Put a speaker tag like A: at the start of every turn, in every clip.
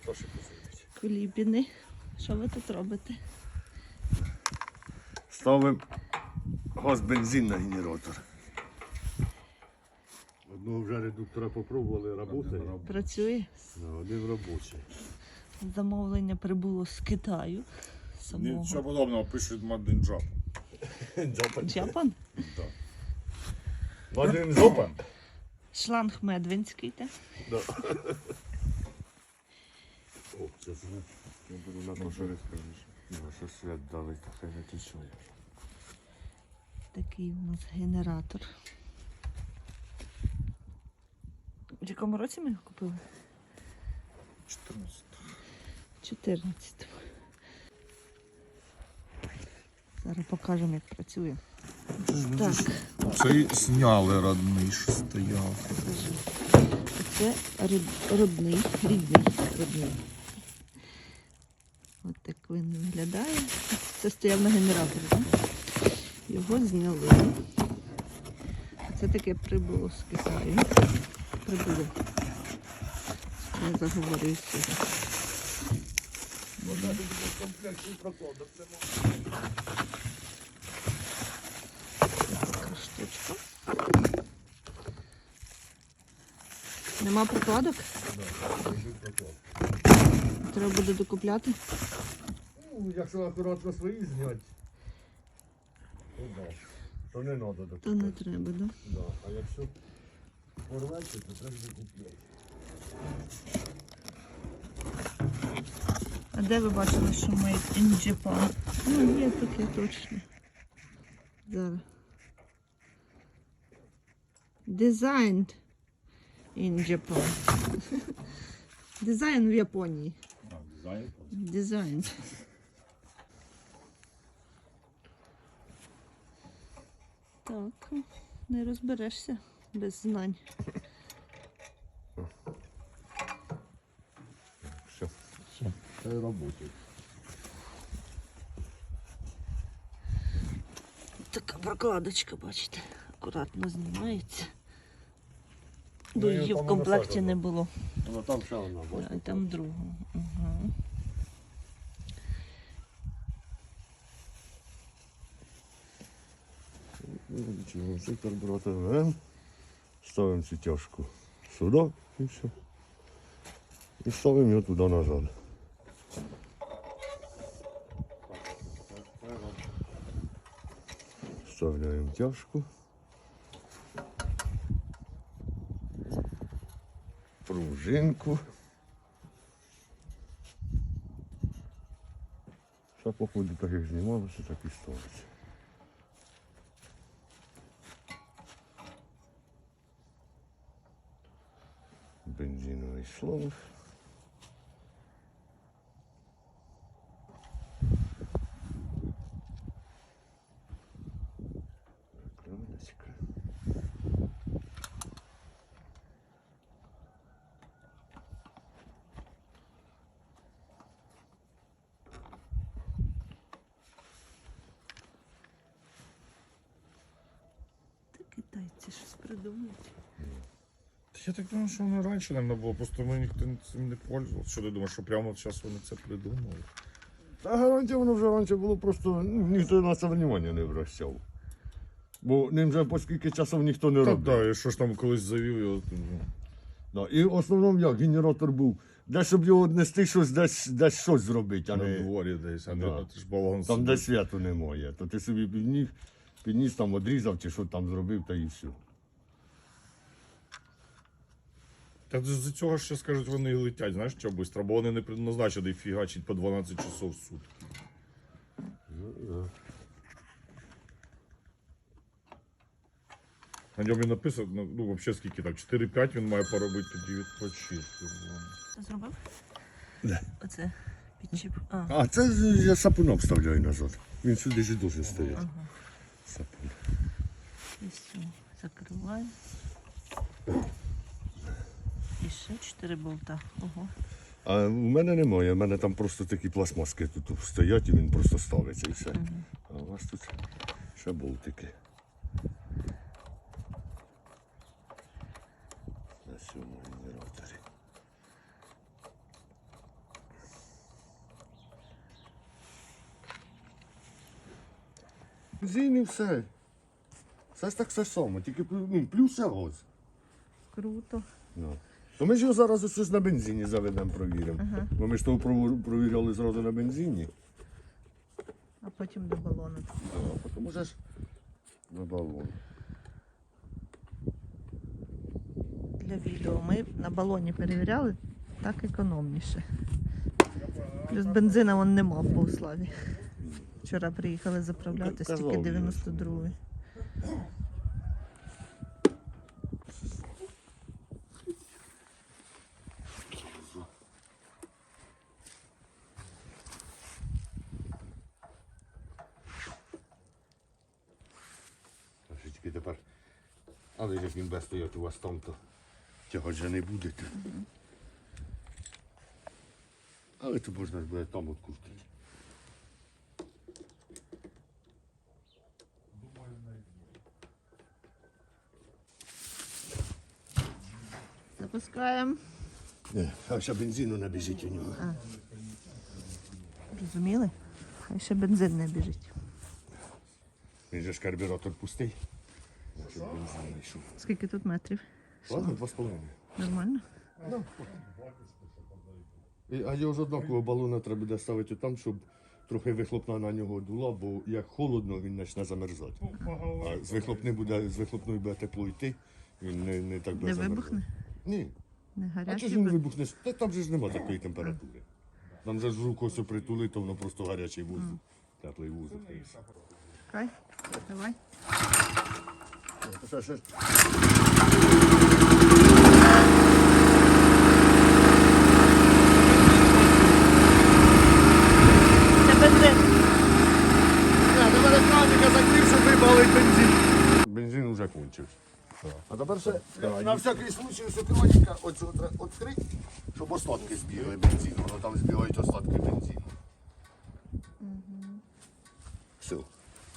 A: Наташі позвонить.
B: Кулібіни. Що ви тут робите?
A: Ставимо газ бензин на генератор. Одного вже редуктора попробували, працює.
B: Працює.
A: Один робочий.
B: Замовлення прибуло з Китаю. Самого.
C: Нічого подобного пишуть Мадин Джап.
B: Джапан?
A: Один жопа.
B: Шланг Медвинський, так?
A: О, це звук. Я буду на то, що розкажеш. Ну, що свят дали, хай не течує.
B: Такий у нас генератор. В якому році ми його купили?
C: 14.
B: 14. Зараз покажемо, як працює. Так,
C: Це зняли родний, що стояв.
B: Це рідний родний. От так він виглядає. Це стояв на генераторі, так? Його зняли. Це таке прибуло з Китаю. Прибуло. Я заговорився. Така штучка. Нема прокладок? Треба буде докупляти.
A: Ну, якщо акуратно свої зняти, то да. То не треба до
B: То не треба, да?
A: Да. А якщо порветься, то треба закупляти.
B: А де ви бачили, що in Japan? Ну, є таке точно. Зараз. Designed in Japan. Дизайн в Японії. Дизайн. Так, не розберешся без знань.
A: Все. Це роботи.
B: Така прокладочка, бачите, акуратно знімається.
A: Ну,
B: Бо її в комплекті не було.
A: Ну там ще одна,
B: А там другу. Угу.
A: Цей карбюратор беремо, ставимо цю тяжку сюди і все. І ставимо його туди назад. Вставляємо тяжку. Пружинку. Все походу так як знімалося, так і ставиться. Бензиновий шланг. Крылечко.
B: Та китайці щось придумають.
C: Я так думаю, що воно раніше не було, просто ми ніхто цим не пользувався. Що ти думаєш, що прямо зараз вони це придумали?
A: Та гарантія воно вже раніше було просто ну, ніхто на це внимання не обращав. Бо ним вже по скільки часов ніхто не
C: Та
A: робив.
C: да, і що ж там колись завів його. ну,
A: Да. І в основному як генератор був, де щоб його однести щось, десь, десь щось зробити, а
C: На
A: не
C: дворі десь, а не
A: Да.
C: ти ж балаган
A: там,
C: собі.
A: де святу немає. То ти собі підніс, підніс там одрізав чи що там зробив, та і все.
C: Та з цього ще скажуть, вони і летять, знаєш, що швидко, бо вони не предназначені фігачить по 12 часов в сутки. На ньому і написано, ну, ну взагалі скільки так, 4-5 він має поробити тоді відпочити.
B: Ти зробив?
A: Де?
B: Оце підчіп. А,
A: А це я сапуном вставляю назад. Він сюди ж дуже стоїть.
B: ага.
A: Сапун.
B: І все. Закриваю. І ще 4 болта. Ого.
A: А в мене немає, в мене там просто такі пластмаски тут стоять і він просто ставиться і все. Угу. А у вас тут ще болтики. На цьому генераторі. Зін і все. Все ж так все само, тільки ну, плюс ще.
B: Круто.
A: Ну. То ми ж його зараз ось ось на бензині заведемо, провіримо. Бо ми ж того прову- провіряли зразу на бензині.
B: А потім до балону.
A: А потім уже ж на балон.
B: Для відео ми на балоні перевіряли, так економніше. Плюс бензина вон нема в Богославі. Вчора приїхали заправляти,
A: Казав
B: стільки
A: я.
B: 92-й.
A: Трошечки тепер. Але як він без стоять у вас там, то тягать же не будете. Але то можна ж буде там открутити.
B: Запускаємо.
A: Не, а ще бензину не біжить у нього.
B: Розуміли? Хай ще бензин не біжить.
A: Він же ж карбюратор пустий.
B: Скільки тут метрів?
A: Ладно, два з половиною.
B: Нормально?
A: І- А його ж однаково балона треба буде ставити там, щоб трохи вихлопна на нього дула, бо як холодно, він почне замерзати. А з вихлопни буде, з вихлопної буде тепло йти, він не, не так буде
B: Не
A: замерзати.
B: вибухне?
A: Ні.
B: Не
A: А
B: гарячий?
A: ж він
B: буде?
A: вибухне? Та там же ж нема такої температури. Там же ж руку ось притули, то воно просто гарячий воздух. Теплий воздух.
B: Чекай. Давай. Бензин.
A: Вже кончився. А тепер ще на всякий случай ось екраника оцю треба відкрити, щоб остатки збігли бензину. Воно там збігають остатки бензину. Все.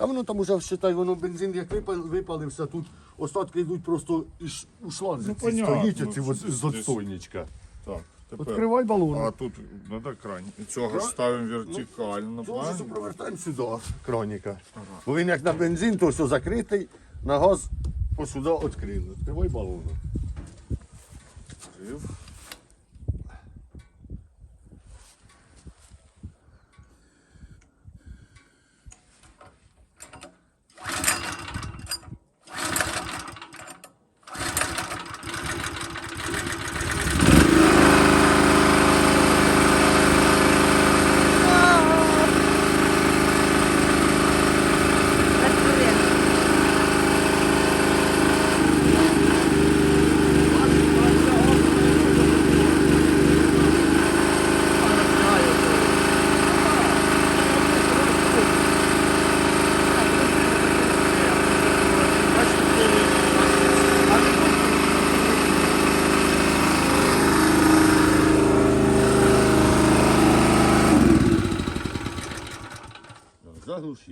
A: А воно там уже, вважай, воно бензин як випал- випалився, тут остатки йдуть просто із у шланзі.
C: Ну,
A: ці
C: понятно.
A: стоїть оці
C: Ну,
A: от з
C: десь.
A: отстойничка.
C: Так, тепер.
A: Відкривай балон.
C: А тут треба крань. І цього ж ставимо вертикально,
A: Цього ж
C: правильно?
A: провертаємо сюди краніка. Бо він як на бензин, то все закритий, на газ ось сюди відкрили. Відкривай балон.
C: Жив.
B: Працює.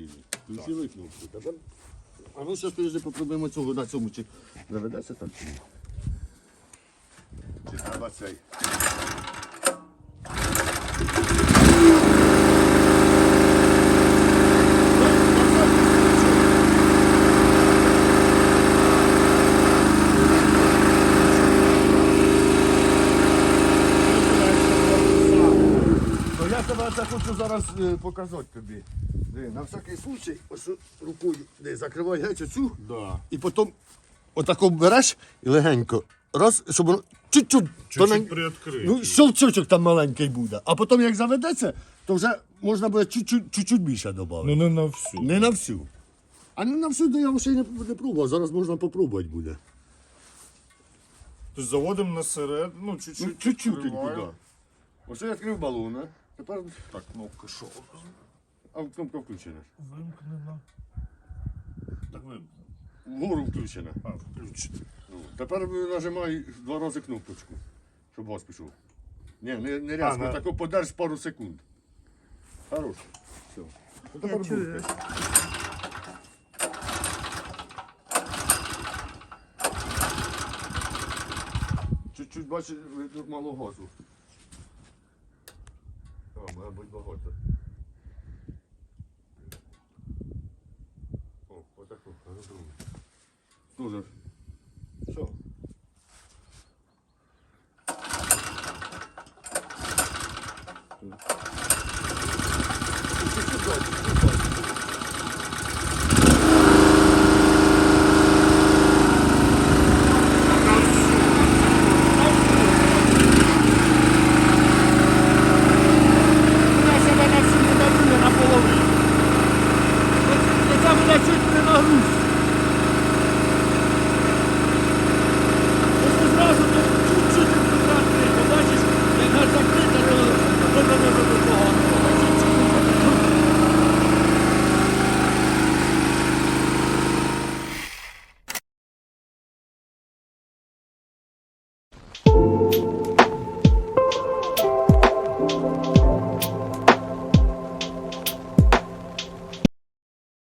A: Заглушили. Включили кнопку. Тепер... А ну зараз тоді попробуємо цього на цьому чи заведеться так. чи ні? Чи треба цей? Тебе це хочу зараз е, показати тобі. Диви, на всякий случай, ось рукою де, закривай геть оцю,
C: Да.
A: і потім отако береш і легенько. Раз, щоб воно чуть-чуть,
C: Чуть-чуть приоткрити.
A: Ну, щелчочок там маленький буде. А потім як заведеться, то вже можна буде чуть-чуть, чуть-чуть більше додати.
C: Ну не на всю.
A: Не на всю. А не на всю, то я ще й не, не пробував. Зараз можна попробувати буде.
C: Тобто заводимо на серед, ну чуть-чуть.
A: Ну, чуть-чуть
C: відкриваємо.
A: Ось я відкрив балон, а? Тепер
C: Так, кнопка що?
A: а кнопка включена.
C: Вимкнена. Так вимкнена.
A: Вгору включена.
C: А, включена.
A: Ну, Тепер нажимай два рази кнопочку, щоб газ пішов. Ні, не, не рязко,
C: на-
A: тако подерж пару секунд. Хорош. Все. Ну, тепер
B: чую.
A: буде. Чуть-чуть бачиш, тут мало газу багато. О, отаку розумію. Тоже.